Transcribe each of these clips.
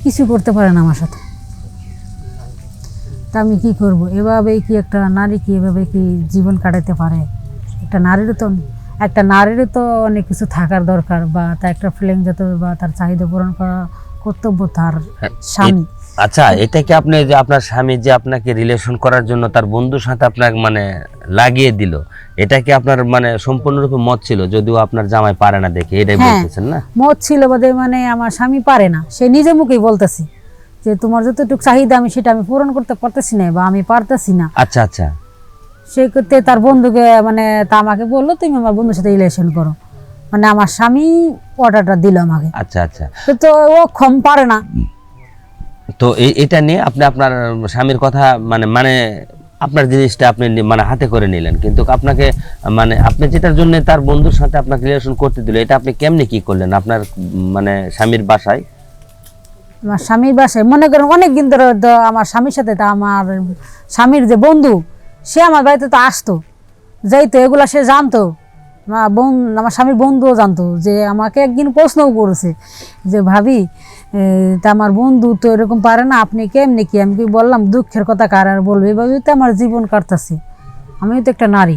কিছু করতে পারে না আমার সাথে। তা আমি কী করব? এভাবেই কি একটা নারী কি এভাবে কি জীবন কাটাতে পারে? একটা নারীরও তো একটা নারীরও তো অনেক কিছু থাকার দরকার বা তার একটা ফিলিং যাতে বা তার চাহিদা পূরণ করা কর্তব্য তার হ্যাঁ, স্বামী। আচ্ছা এটা কি আপনি যে আপনার স্বামী যে আপনাকে রিলেশন করার জন্য তার বন্ধুর সাথে আপনাকে মানে লাগিয়ে দিল এটা কি আপনার মানে সম্পূর্ণরূপে মত ছিল? যদিও আপনার জামাই পারে না দেখে এটাই হ্যাঁ। বলতেছেন না? মত ছিল বোধ মানে আমার স্বামী পারে না। সে নিজে মুখেই বলতেছে যে তোমার যতটুকু চাহিদা আমি সেটা আমি পূরণ করতে পারতেছি না বা আমি পারতেছি না। আচ্ছা আচ্ছা। সে করতে তার বন্ধুকে মানে তা আমাকে বলল তুমি আমার বন্ধুর সাথে রিলেশন করো। মানে আমার স্বামী অর্ডারটা দিল আমাকে। আচ্ছা আচ্ছা। তো ও ক্ষম পারে না। তো এটা নিয়ে আপনি আপনার স্বামীর কথা মানে মানে আপনার জিনিসটা আপনি মানে হাতে করে নিলেন। কিন্তু আপনাকে মানে আপনি যেটার জন্য তার বন্ধুর সাথে আপনাকে রিলেশন করতে দিল, এটা আপনি কেমনে কি করলেন? আপনার মানে স্বামীর বাসায়? আমার স্বামীর বাসায়, মনে করেন অনেক দিন ধরে আমার স্বামীর সাথে তা আমার স্বামীর যে বন্ধু, সে আমার বাড়িতে তো আসতো, যাইতো, এগুলা সে জানতো। আমার বোন, আমার স্বামীর বন্ধুও জানতো যে আমাকে একদিন প্রশ্নও করেছে যে, ভাবি তা আমার বন্ধু তো এরকম পারে না, আপনি কেমনি কি? আমি কি বললাম, দুঃখের কথা কার আর বলবে? এভাবেই তো আমার জীবন কাটতেছে। আমিও তো একটা নারী।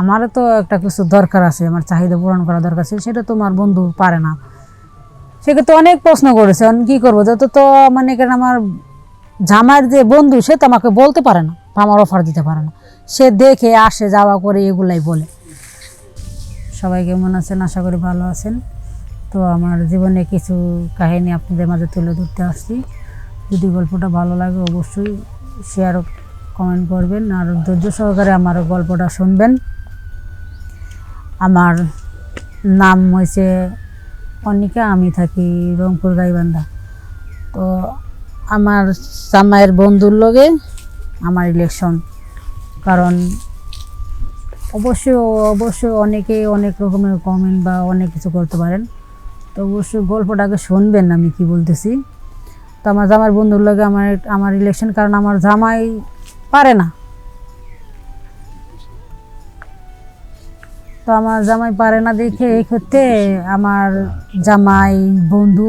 আমারও তো একটা কিছু দরকার আছে, আমার চাহিদা পূরণ করা দরকার আছে, সেটা তোমার বন্ধু পারে না। সেক্ষেত্রে অনেক প্রশ্ন করেছে কী করব? যত তো মানে কেন আমার জামাইয়ের যে বন্ধু, সে তো আমাকে বলতে পারে না আমার অফার দিতে পারে না। সে দেখে, আসে, যাওয়া করে, এগুলাই বলে। সবাই কেমন আছেন? আশা করি ভালো আছেন। তো আমার জীবনে কিছু কাহিনী আপনাদের মাঝে তুলে ধরতে আসছি। যদি গল্পটা ভালো লাগে অবশ্যই শেয়ার কমেন্ট করবেন। আর ধৈর্য সহকারে আমার গল্পটা শুনবেন। আমার নাম হয়েছে অনিকা, আমি থাকি রংপুর, গাইবান্ধা। তো আমার জামাইয়ের বন্ধুর লগে আমার ইলেকশন কারণ অবশ্যই অবশ্যই অনেকে অনেক রকমের কমেন্ট বা অনেক কিছু করতে পারেন। তো অবশ্যই গল্পটাকে শুনবেন, আমি কি বলতেছি। তো আমার জামাইয়ের বন্ধুর লগে আমার আমার ইলেকশন কারণ আমার জামাই পারে না। তো আমার জামাই পারে না দেখে এই ক্ষেত্রে আমার জামাই বন্ধু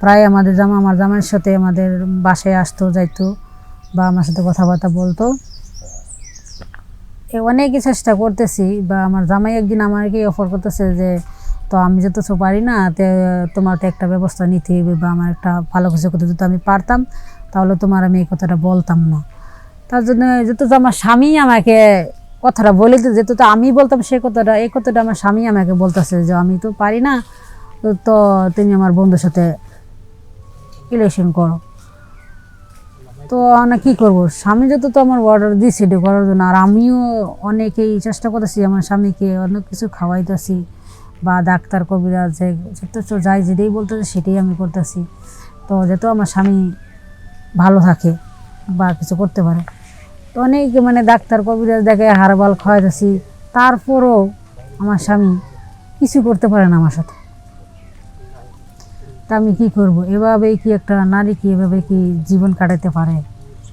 প্রায় আমাদের জামা, আমার জামাইয়ের সাথে আমাদের বাসায় আসতো, যাইতো, বা আমার সাথে কথাবার্তা বলতো। অনেকই চেষ্টা করতেছি, বা আমার জামাই একদিন আমাকে অফার করতেছে যে, তো আমি যত পারি না, তে তোমার তো একটা ব্যবস্থা নিতে হবে বা আমার একটা ভালো কিছু করতে যদি আমি পারতাম, তাহলে তোমার আমি এই কথাটা বলতাম না। তার জন্য যেহেতু তো আমার স্বামী আমাকে কথাটা বলে দিত যেহেতু তো আমি বলতাম সে কথাটা, এই কথাটা আমার স্বামী আমাকে বলতেছে যে, আমি তো পারি না, তো- তো তুমি আমার বন্ধুর সাথে রিলেশন করো। তো না কী করব? স্বামী যত তো আমার অর্ডার দিয়েছে এটা করার জন্য, আর আমিও অনেকেই চেষ্টা করতেছি, আমার স্বামীকে অনেক কিছু খাওয়াইতেছি বা ডাক্তার কবিরা যে যথেষ্ট যাই যেটাই বলতেছে সেটাই আমি করতেছি। তো যাতে আমার স্বামী ভালো থাকে বা কিছু করতে পারে, তো অনেক মানে ডাক্তার কবিরাজ দেখে হারবাল খাওয়াইতেছি, তারপরও আমার স্বামী কিছু করতে পারে না আমার সাথে। তা আমি কি করব? এভাবেই কি একটা নারী কি এভাবে কি জীবন কাটাতে পারে?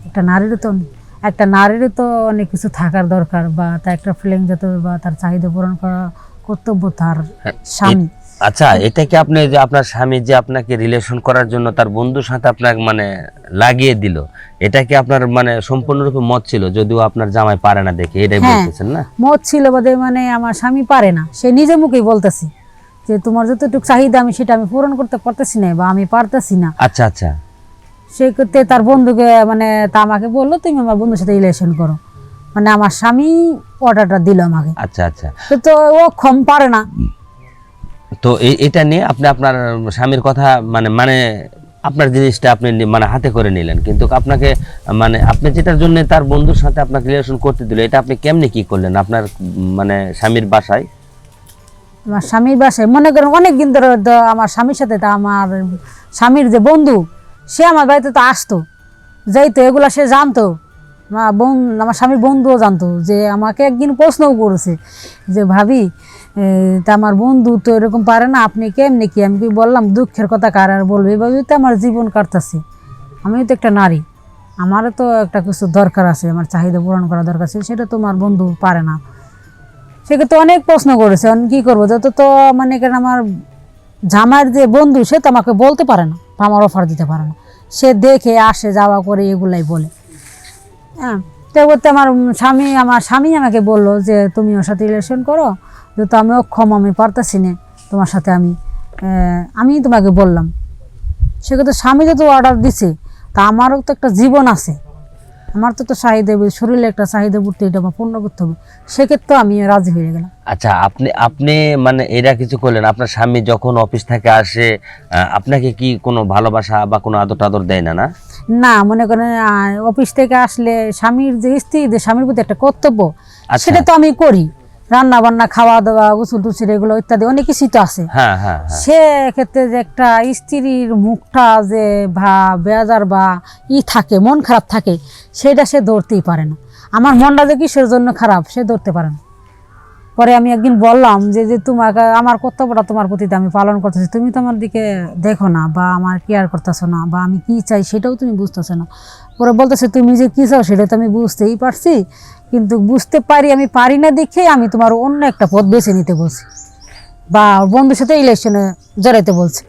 একটা নারীরও তো একটা নারীরও তো অনেক কিছু থাকার দরকার বা তার একটা ফিলিং যাতে বা তার চাহিদা পূরণ করা কর্তব্য তার হ্যাঁ, স্বামী। আচ্ছা এটা কি আপনি যে আপনার স্বামী যে আপনাকে রিলেশন করার জন্য তার বন্ধুর সাথে আপনাকে মানে লাগিয়ে দিল এটা কি আপনার মানে সম্পূর্ণরূপে মত ছিল? যদিও আপনার জামাই পারে না দেখে এটাই হ্যাঁ। বলতেছেন না? মত ছিল বোধহয় মানে আমার স্বামী পারে না সে নিজে মুখেই বলতেছে। যে তোমার যতটুকু চাহিদা আমি সেটা আমি পূরণ করতে পারতেছি না বা আমি পারতেছি না। আচ্ছা আচ্ছা। সে করতে তার বন্ধুকে মানে তা আমাকে বলল তুমি আমার বন্ধুর সাথে রিলেশন করো। মানে আমার স্বামী অর্ডারটা দিল আমাকে। আচ্ছা আচ্ছা। তো ও ক্ষম পারে না। তো এটা নিয়ে আপনি আপনার স্বামীর কথা মানে মানে আপনার জিনিসটা আপনি মানে হাতে করে নিলেন। কিন্তু আপনাকে মানে আপনি যেটার জন্য তার বন্ধুর সাথে আপনাকে রিলেশন করতে দিল এটা আপনি কেমনে কি করলেন? আপনার মানে স্বামীর বাসায়? আমার স্বামীর বাসায়, মনে করেন অনেক দিন ধরে তো আমার স্বামীর সাথে তা আমার স্বামীর যে বন্ধু, সে আমার বাড়িতে তো আসতো। যাইতো, এগুলা সে জানতো। আমার বোন, আমার স্বামীর বন্ধুও জানতো যে আমাকে একদিন প্রশ্নও করেছে যে, ভাবি তা আমার বন্ধু তো এরকম পারে না, আপনি কেমনি কি? আমি কি বললাম, দুঃখের কথা কার আর বলবে? এভাবেই তো আমার জীবন কাটতেছে। আমিও তো একটা নারী। আমারও তো একটা কিছু দরকার আছে, আমার চাহিদা পূরণ করা দরকার আছে, সেটা তোমার বন্ধু পারে না। সেক্ষেত্রে অনেক প্রশ্ন করেছে কী করব? যত তো মানে কেন আমার জামাইয়ের যে বন্ধু, সে তো আমাকে বলতে পারে না আমার অফার দিতে পারে না। সে দেখে, আসে, যাওয়া করে এগুলাই বলে। হ্যাঁ তো করতে আমার স্বামী আমার স্বামী আমাকে বলল যে, তুমি ওর সাথে রিলেশন করো, যেহেতু আমি অক্ষম, আমি পারতাছি না তোমার সাথে আমি আমি তোমাকে বললাম। সেক্ষেত্রে স্বামী যত অর্ডার দিছে, তা আমারও তো একটা জীবন আছে। আমার তো তো চাহিদা শরীরে একটা চাহিদা পড়তে এটা আমার পূর্ণ করতে হবে। সেক্ষেত্রে আমি রাজি হয়ে গেলাম। আচ্ছা আপনি আপনি মানে এরা কিছু করলেন আপনার স্বামী যখন অফিস থেকে আসে আপনাকে কি কোনো ভালোবাসা বা কোনো আদর টাদর দেয় না না? না মনে করেন অফিস থেকে আসলে স্বামীর যে স্ত্রী স্বামীর প্রতি একটা কর্তব্য আচ্ছা। সেটা তো আমি করি। রান্না বান্না খাওয়া দাওয়া গোসল টুসুল এগুলো ইত্যাদি অনেক কিছুই তো আছে। হ্যাঁ হ্যাঁ হ্যাঁ। সে ক্ষেত্রে যে একটা স্ত্রীর মুখটা যে ভা বেজার বা ই থাকে মন খারাপ থাকে সেটা সে ধরতেই পারে না। আমার মনটা যে কিসের জন্য খারাপ সে ধরতে পারে না। পরে আমি একদিন বললাম যে যে তোমাকে আমার কর্তব্যটা তোমার প্রতি আমি পালন করতেছি তুমি তো আমার দিকে দেখো না বা আমার কেয়ার করতেছো না বা আমি কি চাই সেটাও তুমি বুঝতেছো না। পরে বলতেছে তুমি যে কী চাও সেটা তো আমি বুঝতেই পারছি কিন্তু বুঝতে পারি আমি পারি না দেখে আমি তোমার অন্য একটা পথ বেছে নিতে বলছি। বা বন্ধুর সাথে ইলেকশনে জড়াইতে বলছি।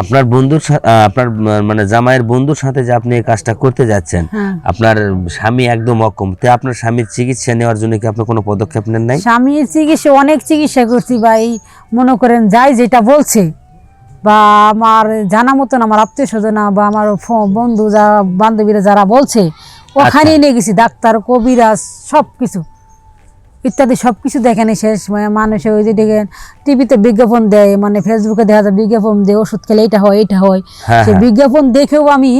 আপনার বন্ধুর আপনার মানে জামাইয়ের বন্ধুর সাথে যে আপনি এই কাজটা করতে যাচ্ছেন হ্যাঁ। আপনার স্বামী একদম অক্ষম তো আপনার স্বামীর চিকিৎসা নেওয়ার জন্য কি আপনি কোনো পদক্ষেপ নেন নাই? স্বামীর চিকিৎসা অনেক চিকিৎসা করছি বা এই মনে করেন যাই যেটা বলছে বা আমার জানা মতন আমার আত্মীয় স্বজন বা আমার বন্ধু যারা বান্ধবীরা যারা বলছে ওখানেই নিয়ে গেছি ডাক্তার কবিরাজ সব কিছু ইত্যাদি সব কিছু দেখেনি শেষ মানে মানুষে ওই যে দেখেন টিভিতে বিজ্ঞাপন দেয় মানে ফেসবুকে দেখা যায় বিজ্ঞাপন দেয় ওষুধ খেলে এইটা হয় এইটা হয়। হ্যাঁ সেই হ্যাঁ। বিজ্ঞাপন দেখেও আমি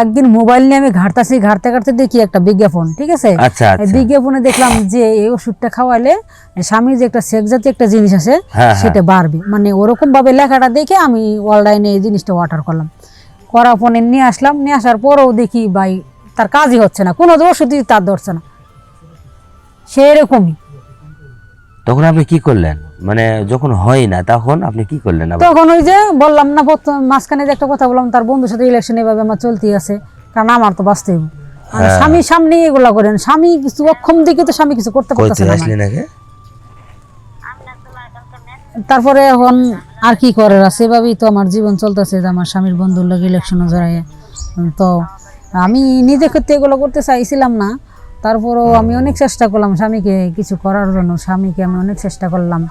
একদিন মোবাইল নিয়ে আমি ঘাটতাছি ঘাটতে ঘাটতে দেখি একটা বিজ্ঞাপন ঠিক আছে? আচ্ছা এই আচ্ছা। বিজ্ঞাপনে দেখলাম যে এই ওষুধটা খাওয়ালে স্বামীর যে একটা সেক জাতীয় একটা জিনিস আছে হ্যাঁ সেটা বাড়বে। মানে ওরকম ভাবে লেখাটা দেখে আমি অনলাইনে এই জিনিসটা অর্ডার করলাম। করার পরে নিয়ে আসলাম নিয়ে আসার পরেও দেখি ভাই তার কাজই হচ্ছে না কোনো ওষুধই তার ধরছে না। সেরকমই। তখন আপনি কি করলেন? মানে যখন হয় না তখন আপনি কি করলেন তখন ওই যে বললাম না মাঝখানে যে একটা কথা বললাম তার বন্ধুর সাথে ইলেকশন এভাবে আমার চলতেই আছে কারণ আমার তো বাঁচতে হবে। মানে হ্যাঁ। স্বামী সামনে এগুলা করেন স্বামী কিছু অক্ষম দিকে তো স্বামী কিছু করতে পারতেছে না তারপরে এখন আর কি করার আছে? এভাবেই তো আমার জীবন চলতেছে যে আমার স্বামীর বন্ধুর লোক ইলেকশনে জড়াই তো আমি নিজে ক্ষেত্রে এগুলো করতে চাইছিলাম না। তারপরেও আমি অনেক চেষ্টা করলাম স্বামীকে কিছু করার জন্য। স্বামীকে আমি অনেক চেষ্টা করলাম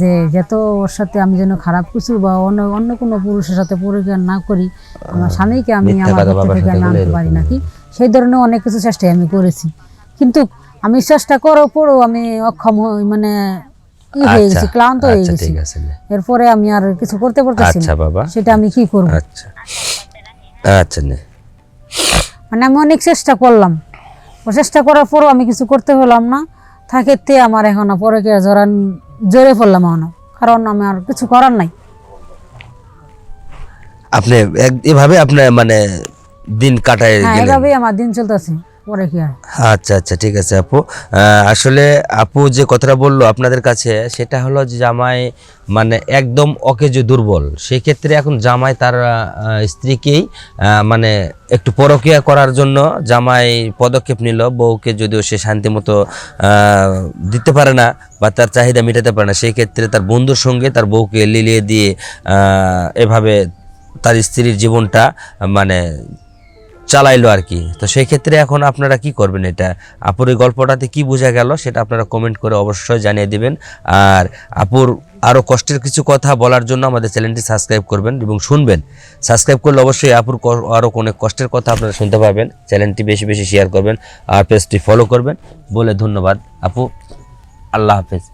যে যত ওর সাথে আমি যেন খারাপ কিছু বা অন্য অন্য কোনো পুরুষের সাথে পরিজ্ঞান না করি আমার স্বামীকে আমি আমার থেকে সাথে আনতে পারি নাকি? সেই ধরনের অনেক কিছু চেষ্টাই আমি করেছি। কিন্তু আমি চেষ্টা করার পরেও আমি অক্ষম হই মানে ই হয়ে আচ্ছা গেছি ক্লান্ত হয়ে আচ্ছা গেছি। এরপরে আমি আর কিছু করতে পারতেছি আচ্ছা না সেটা আমি কি করব? আচ্ছা। আচ্ছা মানে আমি অনেক চেষ্টা করলাম। ও চেষ্টা করার পরও আমি কিছু করতে হলাম না। থাকেতে আমার এখন পরে কে জরান জোরে পড়লাম এখন। কারণ আমি আর কিছু করার নাই। আপনি এভাবে আপনার মানে দিন কাটায় হ্যাঁ এভাবেই আমার দিন চলতেছে। পরে কি আচ্ছা আচ্ছা ঠিক আছে আপু। আসলে আপু যে কথাটা বলল আপনাদের কাছে, সেটা হলো যে জামাই মানে একদম অকেজো দুর্বল। সেক্ষেত্রে এখন জামাই তার স্ত্রীকেই মানে একটু পরকিয়া করার জন্য জামাই পদক্ষেপ নিল। বউকে যদিও সে শান্তি মতো দিতে পারে না বা তার চাহিদা মেটাতে পারে না সেই ক্ষেত্রে তার বন্ধুর সঙ্গে তার বউকে লিলিয়ে দিয়ে এভাবে তার স্ত্রীর জীবনটা মানে চালাইলো আর কি। তো সেই ক্ষেত্রে এখন আপনারা কি করবেন এটা? আপুর এই গল্পটাতে কি বোঝা গেল সেটা আপনারা কমেন্ট করে অবশ্যই জানিয়ে দিবেন। আর আপুর আরও কষ্টের কিছু কথা বলার জন্য আমাদের চ্যানেলটি সাবস্ক্রাইব করবেন এবং শুনবেন। সাবস্ক্রাইব করলে অবশ্যই আপুর আরও অনেক কষ্টের কথা আপনারা শুনতে পাবেন। চ্যানেলটি বেশি বেশি শেয়ার করবেন আর পেজটি ফলো করবেন। বলে ধন্যবাদ। আপু, আল্লাহ হাফেজ।